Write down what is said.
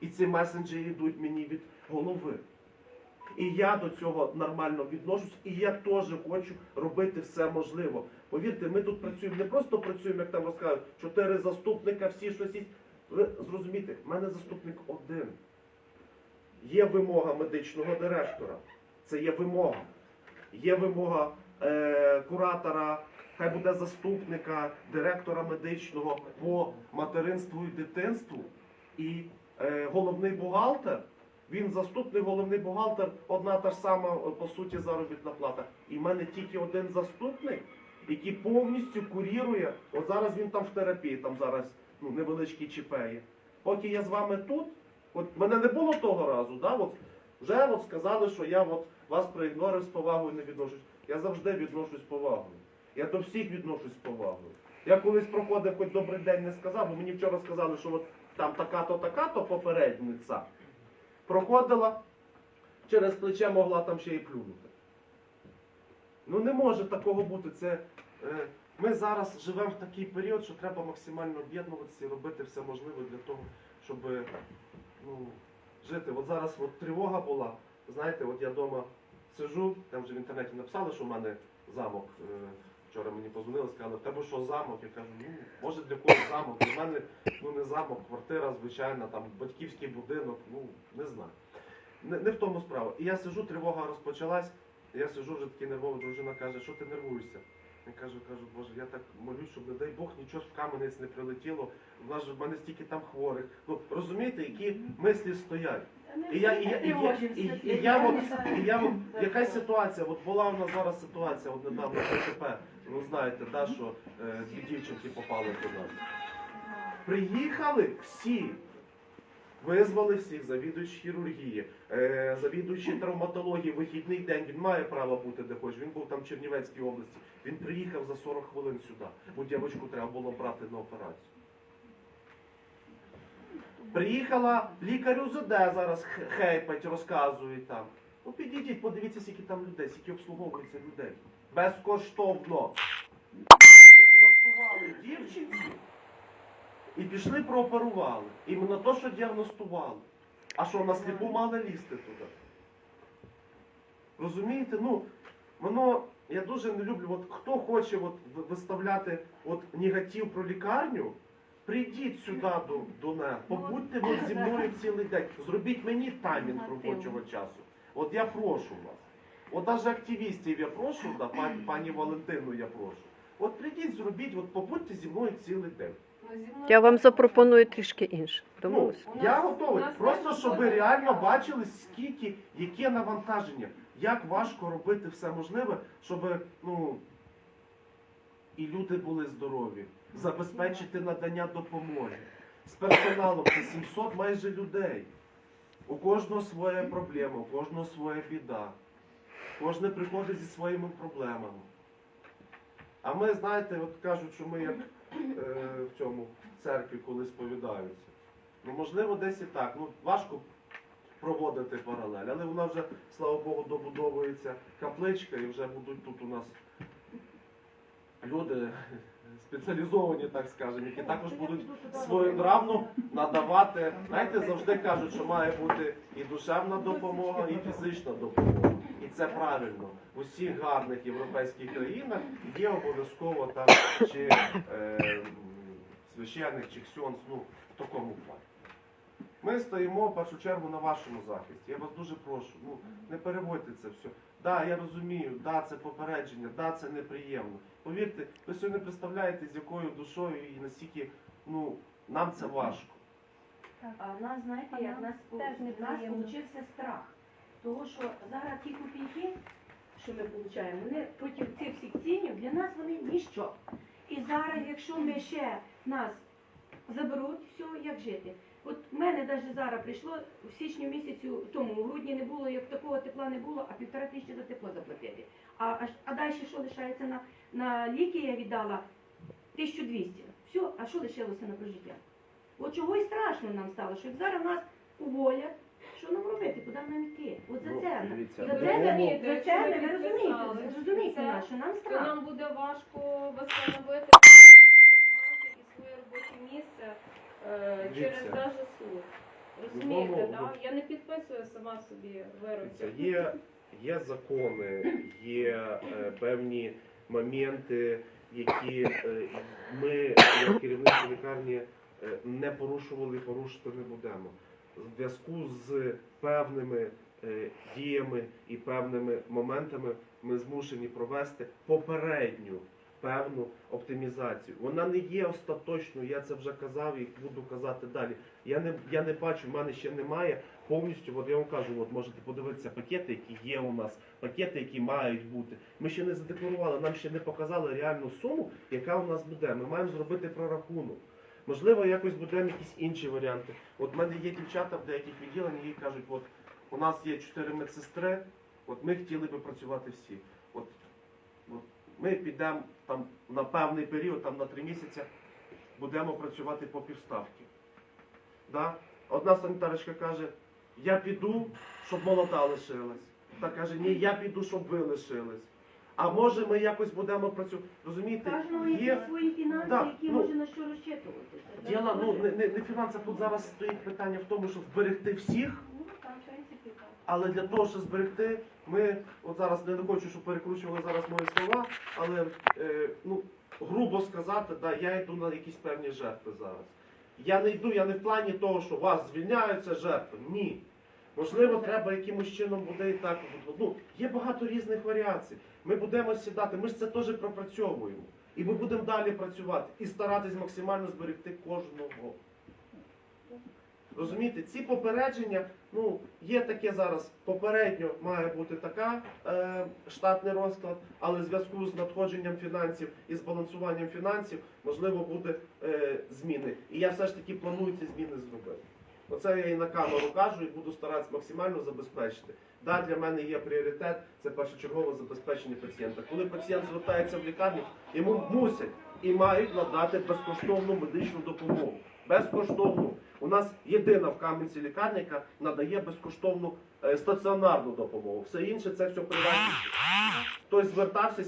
І ці месенджери йдуть мені від голови. І я до цього нормально відношусь, і я теж хочу робити все можливо. Повірте, ми тут працюємо не просто працюємо, як там розказують, чотири заступника, всі щось. Ви зрозумієте, в мене заступник один. Є вимога медичного директора. Це є вимога. Є вимога е, куратора, хай буде заступника, директора медичного по материнству і дитинству. І головний бухгалтер, він заступник, головний бухгалтер, одна та ж сама, е, по суті, заробітна плата. І в мене тільки один заступник, який повністю курірує. От зараз він там в терапії, там зараз ну, невеличкий ЧП є. Поки я з вами тут, от мене не було того разу, да? от, вже от сказали, що я от вас проігнорив з повагою не відношусь. Я завжди відношусь з повагою. Я до всіх відношусь з повагою. Я колись проходив, хоч добрий день не сказав, бо мені вчора сказали, що от там така-то, така-то попередниця проходила, через плече могла там ще й плюнути. Ну не може такого бути. Це, е, ми зараз живемо в такий період, що треба максимально об'єднуватися і робити все можливе для того, щоб е, ну, жити. От зараз от тривога була. Знаєте, от я вдома сижу, там вже в інтернеті написали, що в мене замок. е, Вчора мені позвонили, сказали, в тебе що замок? Я кажу, ну, може для когось замок. У мене ну не замок, квартира звичайна, там батьківський будинок, ну не знаю. Не, не в тому справа. І я сижу, тривога розпочалась, я сижу вже такий нервовий, дружина каже, що ти нервуєшся? Я кажу, кажу, Боже, я так молюсь, щоб не дай Бог нічого в каменець не прилетіло. У нас в мене стільки там хворих. Ну розумієте, які мислі стоять. І я, і я, і я, і, і, і я, от, і я от, якась ситуація, от була у нас зараз ситуація, от недавно ДТП, ви знаєте, да, що е, дві дівчинки попали туди. Приїхали всі. Визвали всіх, завідуючий хірургії, е, завідуючий травматології, вихідний день, він має право бути де хоче. Він був там в Чернівецькій області. Він приїхав за 40 хвилин сюди, бо дівчинку треба було брати на операцію. Приїхала лікар УЗД зараз хейпать, розказують там. Ну підійдіть, подивіться, скільки там людей, скільки обслуговується людей. Безкоштовно. Діагностували дівчинці і пішли прооперували. Іменно то, що діагностували. А що, на сліпу мали лізти туди? Розумієте? Ну, воно, я дуже не люблю, от хто хоче от, виставляти от, негатив про лікарню, прийдіть сюди до, до нас, побудьте от, зі мною цілий день. Зробіть мені таймінг робочого часу. От я прошу вас. От навіть активістів я прошу, да, пані, пані Валентину я прошу. От прийдіть, зробіть, от побудьте зі мною цілий день. Я вам запропоную трішки інше. Ну, я готовий. Просто щоб ви реально бачили, скільки, яке навантаження, як важко робити все можливе, щоб ну, і люди були здорові, забезпечити надання допомоги. З персоналом це 700 майже людей. У кожного своя проблема, у кожного своя біда. Кожен приходить зі своїми проблемами. А ми, знаєте, от кажуть, що ми як е, в цьому церкві, коли сповідаються. Ну, можливо, десь і так. Ну, важко проводити паралель, але вона вже, слава Богу, добудовується капличка і вже будуть тут у нас люди спеціалізовані, так скажемо, які також будуть своєнравно надавати. Знаєте, завжди кажуть, що має бути і душевна допомога, і фізична допомога. І це правильно. В усіх гарних європейських країнах є обов'язково там чи е, священник, чи ксьонс, ну в такому плані. Ми стоїмо в першу чергу на вашому захисті. Я вас дуже прошу. Ну не переводьте це все. Да, я розумію, да, це попередження, да, це неприємно. Повірте, ви собі не представляєте, з якою душою і наскільки ну нам це важко. А в нас, знаєте, як нас, теж в нас получився страх. Того, що зараз ті копійки, що ми отримуємо, вони проти цих всіх цінів для нас вони ніщо. І зараз, якщо ми ще нас заберуть, все, як жити? От в мене навіть зараз прийшло в січні місяцю, тому в грудні не було, як такого тепла не було, а півтора тисячі за тепло заплатити. А, а, а далі що лишається на, на ліки, я віддала 1200. Все, а що лишилося на прожиття? От чого і страшно нам стало, що як зараз нас уволять, що нам робити, куди нам йти? От за Ну, це, за це, розумієте, за це, ви розумієте, зрозумійте нас, що нам страшно. нам буде важко встановити документи і своє робоче місце е, Дивіться. через даже суд. Розумієте, да? Я не підписую сама собі Це вироки. є, є закони, є е, певні моменти, які е, ми, як керівництво лікарні, е, не порушували, порушити не будемо. В зв'язку з певними е, діями і певними моментами ми змушені провести попередню певну оптимізацію. Вона не є остаточною, я це вже казав і буду казати далі. Я не, я не бачу, в мене ще немає повністю, от я вам кажу, от можете подивитися пакети, які є у нас, пакети, які мають бути. Ми ще не задекларували, нам ще не показали реальну суму, яка у нас буде. Ми маємо зробити прорахунок. Можливо, якось будемо якісь інші варіанти. От в мене є дівчата в деяких відділеннях, які кажуть, от у нас є чотири медсестри, от ми хотіли би працювати всі. Ми підемо там на певний період, там на три місяці, будемо працювати по півставки. Да? Одна санітарочка каже, я піду, щоб молода лишилась. Та каже, ні, я піду, щоб ви лишились. А може ми якось будемо працювати. Розумієте, Кожного є свої фінанси, Да, які ну, може на що розчитуватися. да, діло, ну не, не, не фінанси, тут зараз стоїть питання в тому, щоб зберегти всіх. Ну, там, в принципі, так. Але для того, щоб зберегти, ми от зараз не хочу, щоб перекручували зараз мої слова, але е, ну, грубо сказати, да, я йду на якісь певні жертви зараз. Я не йду, я не в плані того, що вас звільняються жертви. Ні. Можливо, треба якимось чином буде і так. Ну, є багато різних варіацій. Ми будемо сідати, ми ж це теж пропрацьовуємо. І ми будемо далі працювати і старатись максимально зберегти кожного. Розумієте, ці попередження, ну, є таке зараз. Попередньо має бути така е, штатний розклад, але в зв'язку з надходженням фінансів і збалансуванням фінансів, можливо, буде е, зміни. І я все ж таки планую ці зміни зробити. Оце я і на камеру кажу і буду старатися максимально забезпечити. Да, для мене є пріоритет, це першочергове забезпечення пацієнта. Коли пацієнт звертається в лікарню, йому мусять і мають надати безкоштовну медичну допомогу. Безкоштовну. У нас єдина в Кам'янці лікарня, яка надає безкоштовну е, стаціонарну допомогу. Все інше це все приватні. Хтось звертався,